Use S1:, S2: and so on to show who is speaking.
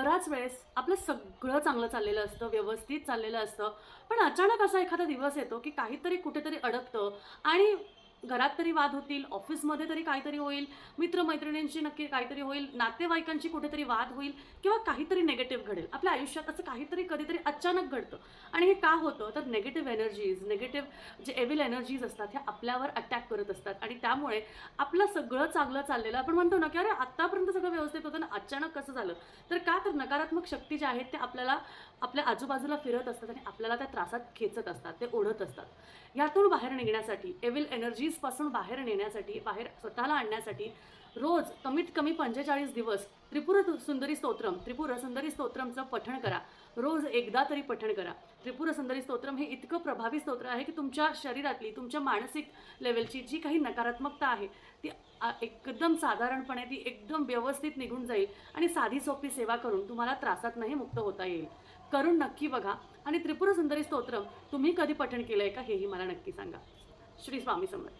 S1: बराच वेळेस आपलं सगळं चांगलं चाललेलं असतं व्यवस्थित चाललेलं असतं. पण अचानक असा एखादा दिवस येतो की काहीतरी कुठेतरी अडकतं आणि घरात तरी वाद होतील ऑफिसमध्ये तरी काहीतरी होईल मित्रमैत्रिणींशी नक्की काहीतरी होईल नातेवाईकांशी कुठेतरी वाद होईल किंवा काहीतरी नेगेटिव्ह घडेल. आपल्या आयुष्यात असं काहीतरी कधीतरी अचानक घडतं. आणि हे का होतं? तर नेगेटिव्ह एनर्जीज नेगेटिव्ह जे एव्हिल एनर्जीज असतात ह्या आपल्यावर अटॅक करत असतात. आणि त्यामुळे आपलं सगळं चांगलं चाललेलं आपण म्हणतो ना की अरे आत्तापर्यंत सगळं व्यवस्थित होतं ना अचानक कसं झालं? तर का तर नकारात्मक शक्ती ज्या आहेत त्या आपल्याला आपल्या आजूबाजूला फिरत असतात आणि आपल्याला त्या त्रासात खेचत असतात ते ओढत असतात. यातून बाहेर निघण्यासाठी एव्हिल एनर्जीजपासून बाहेर नेण्यासाठी बाहेर स्वतःला आणण्यासाठी रोज कमीत कमी पंचेचाळीस दिवस त्रिपुर सुंदरी स्तोत्रम त्रिपुर सुंदरी स्तोत्रमचं पठण करा. रोज एकदा तरी पठण करा. त्रिपुर सुंदरी स्तोत्रम हे इतकं प्रभावी स्तोत्र आहे की तुमच्या शरीरातली तुमच्या मानसिक लेवलची जी काही नकारात्मकता आहे ती एकदम साधारणपणे ती एकदम व्यवस्थित निघून जाईल आणि साधी सोपी सेवा करून तुम्हाला त्रासातनंही मुक्त होता येईल. करून नक्की बघा. आणि त्रिपुर सुंदरी स्तोत्रम तुम्ही कधी पठण केलं आहे का हेही मला नक्की सांगा. Should he spot me somewhere.